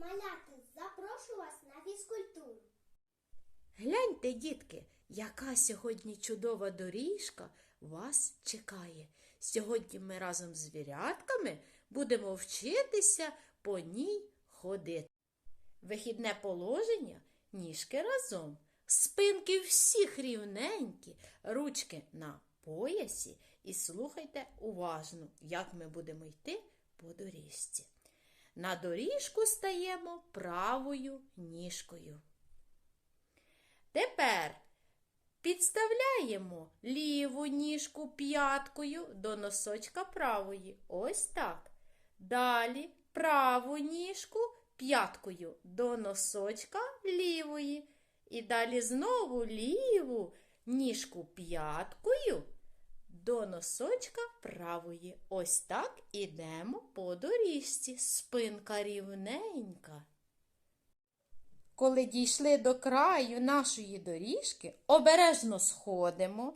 малята, запрошую вас на фізкультуру. Гляньте, дітки, яка сьогодні чудова доріжка вас чекає. Сьогодні ми разом з звірятками будемо вчитися по ній ходити. Вихідне положення ніжки разом, спинки всіх рівненькі, ручки на поясі і слухайте уважно, як ми будемо йти по доріжці. На доріжку стаємо правою ніжкою. Тепер підставляємо ліву ніжку п'яткою до носочка правої. Ось так. Далі праву ніжку п'яткою до носочка лівої. І далі знову ліву ніжку п'яткою до носочка правої. Ось так ідемо по доріжці. Спинка рівненька. Коли дійшли до краю нашої доріжки, обережно сходимо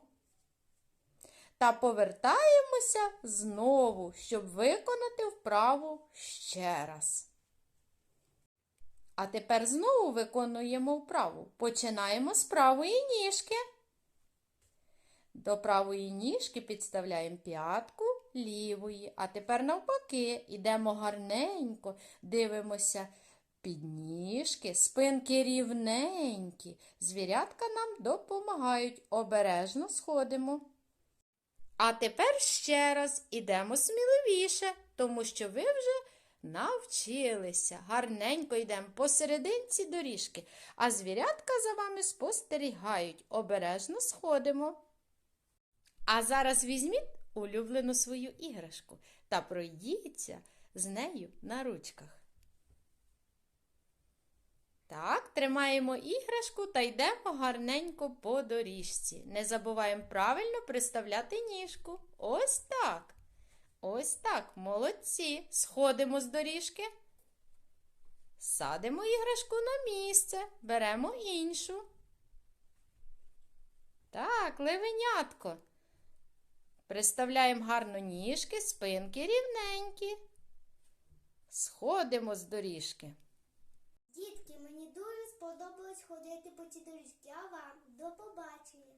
та повертаємося знову, щоб виконати вправу ще раз. А тепер знову виконуємо вправу. Починаємо з правої ніжки. До правої ніжки підставляємо п'ятку лівої, а тепер навпаки, йдемо гарненько, дивимося під ніжки, спинки рівненькі. Звірятка нам допомагають, обережно сходимо. А тепер ще раз ідемо сміливіше, тому що ви вже навчилися. Гарненько йдемо посерединці доріжки, а звірятка за вами спостерігають. Обережно сходимо. А зараз візьміть улюблену свою іграшку та пройдіться з нею на ручках. Так, тримаємо іграшку та йдемо гарненько по доріжці. Не забуваємо правильно приставляти ніжку. Ось так. Ось так, молодці. Сходимо з доріжки. Садимо іграшку на місце, беремо іншу. Так, левенятко. Приставляємо гарно ніжки, спинки рівненькі. Сходимо з доріжки. Дітки, мені дуже сподобалось ходити по цій доріжці, а вам до побачення.